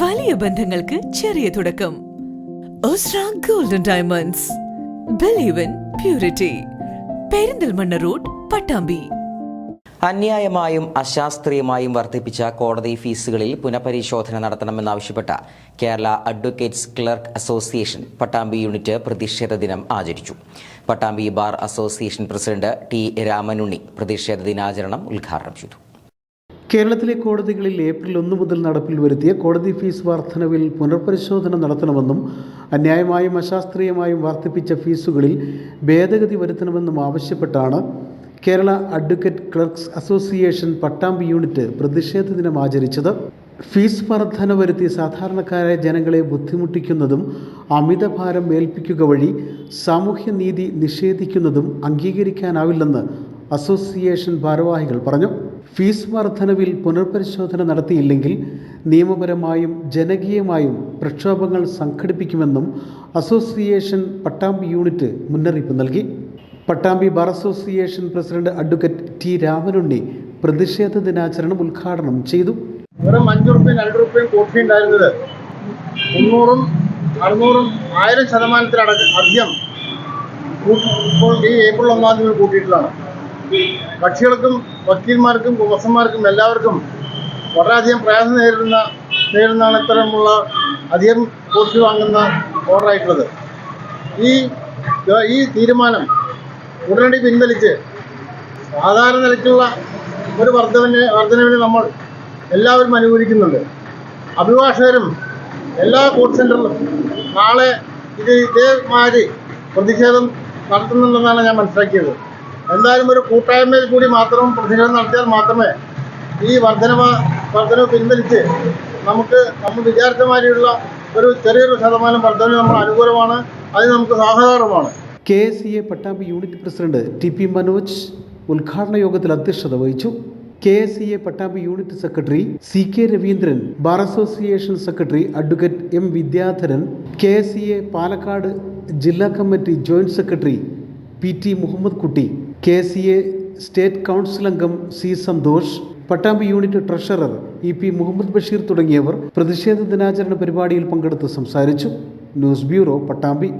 വലിയ ബന്ധങ്ങൾക്ക് ചെറിയ തുടക്കം. Osra golden diamonds believe in purity Perinthalmanna road Pattambi. അന്യായമായും അശാസ്ത്രീയമായും വർദ്ധിപ്പിച്ച കോടതി ഫീസുകളിൽ പുനഃപരിശോധന നടത്തണമെന്നാവശ്യപ്പെട്ട Kerala advocates clerk association Pattambi unit പ്രതിഷേധ ദിനം ആചരിച്ചു. Pattambi bar association president T Ramanunni പ്രതിഷേധ ദിനാചരണം ഉദ്ഘാടനം ചെയ്തു. കേരളത്തിലെ കോടതികളിൽ ഏപ്രിൽ ഒന്ന് മുതൽ നടപ്പിൽ വരുത്തിയ കോടതി ഫീസ് വർധനവിൽ പുനർപരിശോധന നടത്തണമെന്നും അന്യായമായും അശാസ്ത്രീയമായും വർദ്ധിപ്പിച്ച ഫീസുകളിൽ ഭേദഗതി വരുത്തണമെന്നും ആവശ്യപ്പെട്ടാണ് Kerala advocate clerks association Pattambi unit പ്രതിഷേധ ദിനം ആചരിച്ചത്. ഫീസ് വർധന വരുത്തി സാധാരണക്കാരായ ജനങ്ങളെ ബുദ്ധിമുട്ടിക്കുന്നതും അമിതഭാരം ഏൽപ്പിക്കുക വഴി സാമൂഹ്യനീതി നിഷേധിക്കുന്നതും അംഗീകരിക്കാനാവില്ലെന്ന് അസോസിയേഷൻ ഭാരവാഹികൾ പറഞ്ഞു. ഫീസ് വർധനവിൽ പുനർപരിശോധന നടത്തിയില്ലെങ്കിൽ നിയമപരമായും ജനകീയമായും പ്രക്ഷോഭങ്ങൾ സംഘടിപ്പിക്കുമെന്നും അസോസിയേഷൻ പട്ടാമ്പി യൂണിറ്റ് മുന്നറിയിപ്പ് നൽകി. Pattambi bar association president advocate T Ramanunni പ്രതിഷേധ ദിനാചരണം ഉദ്ഘാടനം ചെയ്തു. ഉണ്ടായിരുന്നത് ആയിരം ശതമാനത്തിലടക്കം ഇപ്പോൾ ഈ ഏപ്രിൽ ഒന്നാം തീയതി കൂട്ടിയിട്ടുള്ളതാണ്. കക്ഷികൾക്കും വക്കീൽമാർക്കും ഉമസന്മാർക്കും എല്ലാവർക്കും വളരെയധികം പ്രയാസം നേരിടുന്ന നേരിടുന്നതാണ് ഇത്തരമുള്ള അധികം കോഴ്സ് വാങ്ങുന്ന ഓർഡറായിട്ടുള്ളത്. ഈ ഈ തീരുമാനം ഉടനടി പിൻവലിച്ച് സാധാരണ നിലയ്ക്കുള്ള ഒരു വർദ്ധവന് വർധനവിന് നമ്മൾ എല്ലാവരും അനുകൂലിക്കുന്നുണ്ട്. അഭിഭാഷകരും എല്ലാ കോർട്ട് സെന്ററിലും നാളെ ഇത് ഇതേമാതിരി പ്രതിഷേധം നടത്തുന്നുണ്ടെന്നാണ് ഞാൻ മനസ്സിലാക്കിയത്. എന്തായാലും ഒരു കൂട്ടായ്മയിൽ കൂടി മാത്രം പ്രതിഷേധം നടത്തിയാൽ മാത്രമേ ഈ വർധനവ വർധനവ് പിൻവലിച്ച് നമുക്ക് നമ്മൾ വിചാരിച്ച മാതിരിയുള്ള ഒരു ചെറിയൊരു ശതമാനം വർധന നമ്മൾ അനുകൂലമാണ്. അത് നമുക്ക് സാഹകാരമാണ് K S C A Pattambi unit president T P Manoj ഉദ്ഘാടന യോഗത്തിൽ അധ്യക്ഷത വഹിച്ചു. K S C A Pattambi unit secretary C K Raveendran bar association secretary advocate M Vidyadharan K S C A Palakkad ജില്ലാ committee joint secretary P T Muhammad Kutty K C A state council അംഗം C Santhosh Pattambi unit treasurer E P Muhammad Basheer തുടങ്ങിയവർ പ്രതിഷേധ ദിനാചരണ പരിപാടിയിൽ പങ്കെടുത്ത് സംസാരിച്ചു. News bureau Pattambi.